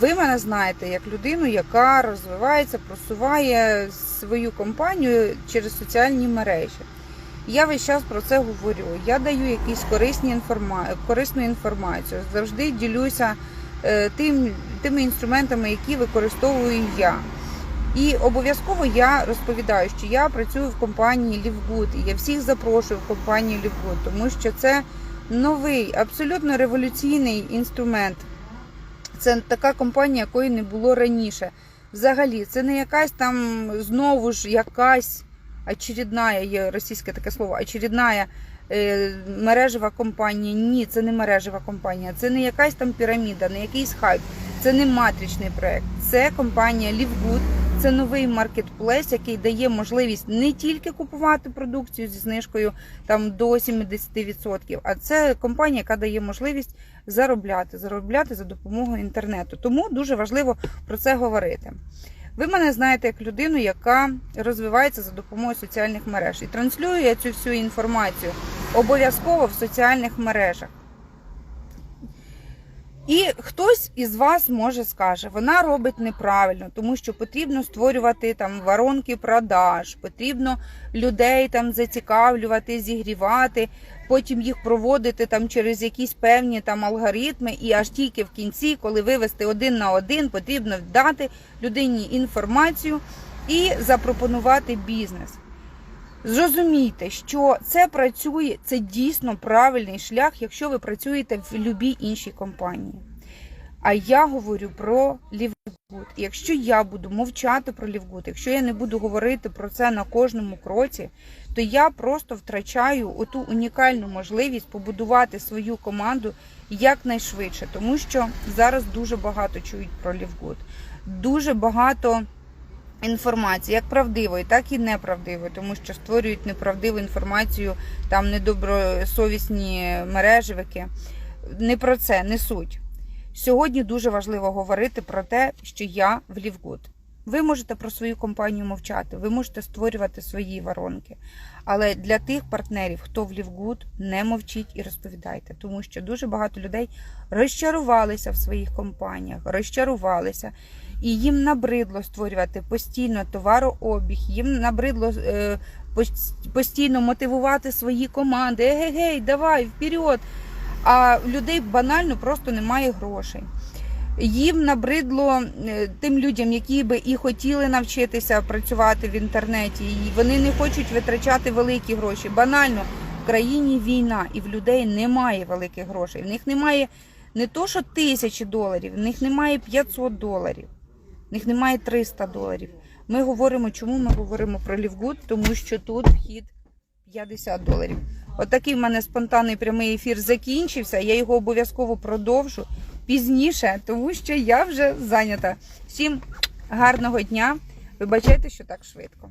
Ви мене знаєте як людину, яка розвивається, просуває свою компанію через соціальні мережі. Я весь час про це говорю. Я даю якісь корисні інформа... корисну інформацію. Завжди ділюся е, тим, тими інструментами, які використовую я. І обов'язково я розповідаю, що я працюю в компанії Лівгуд, і я всіх запрошую в компанію Лівгуд, тому що це новий, абсолютно революційний інструмент. Це така компанія, якої не було раніше. Взагалі, це не якась там знову ж якась очередна, є російське таке слово, очередна е, мережева компанія. Ні, це не мережева компанія, це не якась там піраміда, не якийсь хайп, це не матричний проект. Це компанія Livegood, це новий маркетплейс, який дає можливість не тільки купувати продукцію зі знижкою там до 70%, а це компанія, яка дає можливість заробляти, заробляти за допомогою інтернету. Тому дуже важливо про це говорити. Ви мене знаєте як людину, яка розвивається за допомогою соціальних мереж. І транслюю я цю всю інформацію обов'язково в соціальних мережах. І хтось із вас може скаже, вона робить неправильно, тому що потрібно створювати там воронки продаж, потрібно людей там зацікавлювати, зігрівати, потім їх проводити там через якісь певні там алгоритми, і аж тільки в кінці, коли вивести один на один, потрібно дати людині інформацію і запропонувати бізнес. Зрозумійте, що це працює, це дійсно правильний шлях, якщо ви працюєте в будь-якій іншій компанії. А я говорю про Лівгуд. Якщо я буду мовчати про Лівгуд, якщо я не буду говорити про це на кожному кроці, то я просто втрачаю оту унікальну можливість побудувати свою команду якнайшвидше, тому що зараз дуже багато чують про Лівгуд. Дуже багато інформації, як правдивої, так і неправдивої, тому що створюють неправдиву інформацію там недобросовісні мережевики. Не про це, не суть. Сьогодні дуже важливо говорити про те, що я в Лівгуд. Ви можете про свою компанію мовчати, ви можете створювати свої воронки. Але для тих партнерів, хто в Лівгуд, не мовчіть і розповідайте, тому що дуже багато людей розчарувалися в своїх компаніях, розчарувалися, і їм набридло створювати постійно товарообіг, їм набридло е, постійно мотивувати свої команди. Егегей, давай, вперед! А в людей банально просто немає грошей. Їм набридло е, тим людям, які би і хотіли навчитися працювати в інтернеті, і вони не хочуть витрачати великі гроші. Банально в країні війна, і в людей немає великих грошей. В них немає не то, що тисячі доларів, в них немає 500 доларів, в них немає 300 доларів. Ми говоримо, чому ми говоримо про Лівгуд, тому що тут вхід 50 доларів. Отакий в мене спонтанний прямий ефір закінчився. Я його обов'язково продовжу пізніше, тому що я вже зайнята. Всім гарного дня. Вибачайте, що так швидко.